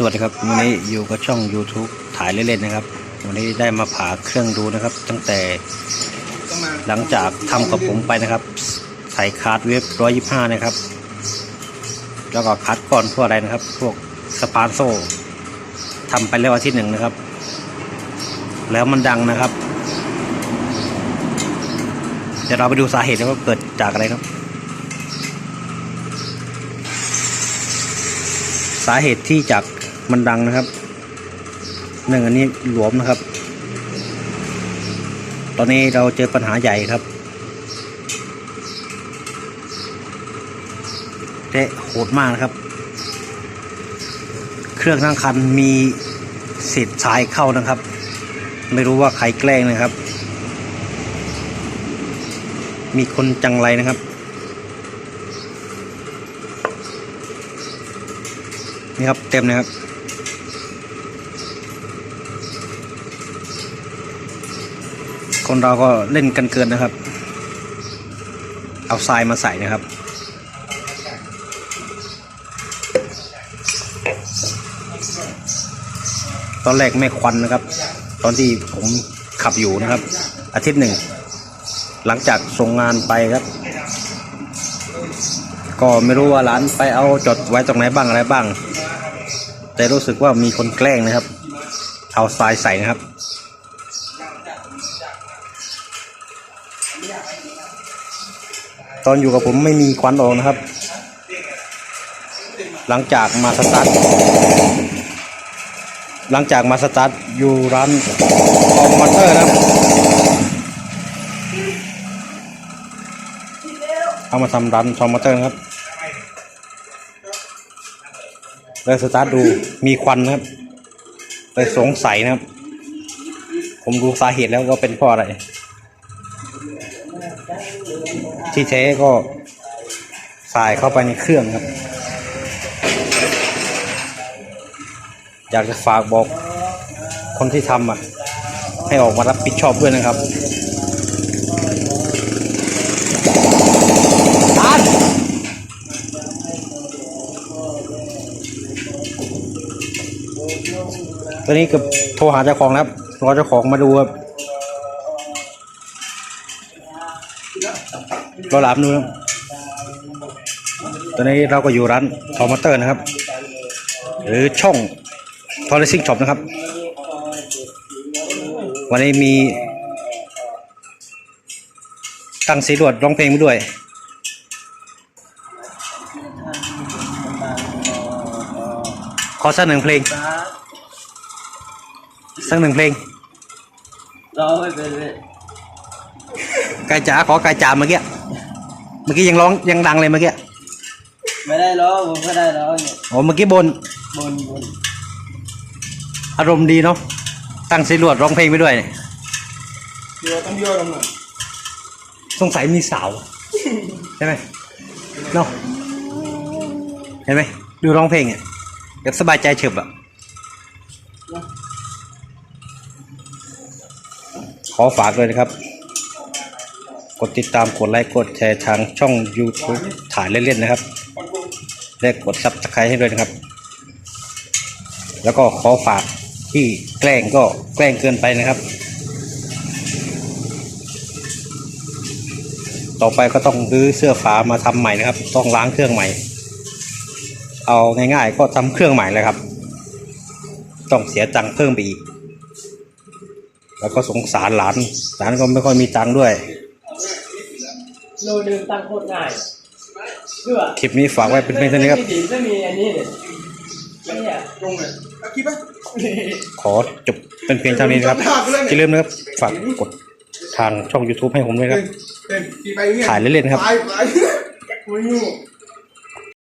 สวัสดีครับวันนี้อยู่กับช่อง YouTube ถ่ายเล่นๆนะครับ วันนี้ได้มาผ่าเครื่องดูนะครับ ตั้งแต่หลังจากทำกับผมไปนะครับ ใส่คาร์ดเว็บ125นะครับ แล้วก็คัดก้อนพวกอะไรนะครับ พวกสปานโซ่ทำไปแล้วอาทิตย์หนึ่งนะครับ แล้วมันดังนะครับ เดี๋ยวเราไปดูสาเหตุว่าเกิดจากอะไรครับสาเหตุที่จาก มันดังนะครับหนึ่งอันนี้หลวมนะครับ ตอนนี้เราเจอปัญหาใหญ่ครับเตะโหดมากนะครับ เครื่องทั้งคันมีเศษทรายเข้านะครับ ไม่รู้ว่าใครแกล้งนะครับ มีคนจังไรนะครับนี่ครับเต็มเลยครับ คนเราก็เล่นกันเกินนะครับ เอาทรายมาใส่นะครับ ตอนแรกไม่ควันนะครับ ตอนที่ผมขับอยู่นะครับ อาทิตย์หนึ่ง หลังจากส่งงานไปครับ ก็ไม่รู้ว่าร้านไปเอาจดไว้ตรงไหนบ้างอะไรบ้าง แต่รู้สึกว่ามีคนแกล้งนะครับ เอาทรายใส่นะครับ ตอนอยู่กับผมไม่มีควันออกนะครับ หลังจากมาสตาร์ทหลังจากมาสตาร์ทอยู่ร้านคอมมอเตอร์นะครับเอามาทำร้านคอมมอเตอร์นะครับเลยสตาร์ทดูมีควันนะครับเลยสงสัยนะครับ ผมรู้สาเหตุแล้วว่าเป็นเพราะอะไร ที่แท้ก็สายเข้าไปในเครื่องครับ อยากจะฝากบอกคนที่ทำอะ ให้ออกมารับผิดชอบด้วยนะครับตานตอนนี้กับโทรหาเจ้าของแล้วครับรอเจ้าของมาดูครับ รอหลามดูครับตอนนี้เราก็อยู่ร้านทอมอเตอร์นะครับ หรือช่องทอร์เรซิ่งช็อปนะครับ วันนี้มีตั้งสีรวดร้องเพลงไปด้วย ขอสักหนึ่งเพลง สักหนึ่งเพลงร้องไม่เป็นเลย ไก่จ๋าขอไก่จ๋าเมื่อกี้เมื่อกี้ยังร้องยังดังเลยเมื่อกี้ไม่ได้ร้องผมก็ได้ร้องเนี่ยโอ้เมื่อกี้บนบนบนอารมณ์ดีเนาะตั้งสีรวดร้องเพลงไปด้วยเดี๋ยวต้องย่อลงหน่อยสงสัยมีสาวใช่ไหมเนาะเห็นไหมดูร้องเพลงอะแบบสบายใจเฉบอะขอฝากเลยนะครับ กดติดตามกดไลค์กดแชร์ทางช่อง YouTube ถ่ายเล่นๆนะครับ และกดซับสไครต์ให้ด้วยนะครับ แล้วก็ขอฝากที่แกล้งก็แกล้งเกินไปนะครับ ต่อไปก็ต้องรื้อเสื้อฝามาทำใหม่นะครับ ต้องล้างเครื่องใหม่ เอาง่ายๆก็ทำเครื่องใหม่เลยครับ ต้องเสียตังค์เพิ่มไปอีก แล้วก็สงสารหลานหลานก็ไม่ค่อยมีตังค์ด้วย โลนึงตั้งโคตรง่ายเพื่อคลิปนี้ฝากไว้เป็นเพียงเท่านี้ครับ ไม่มีไม่มีอันนี้เนี่ยไม่เนี่ยลงเลยเอาคิดปะ ขอจบเป็นเพียงเท่านี้นะครับอย่าลืมนะครับ ฝากกดทางช่อง YouTube ให้ผมด้วยครับ เป็นเป็นขี่ไปเนี่ยถ่ายเล่นๆครับตายตายไม่งู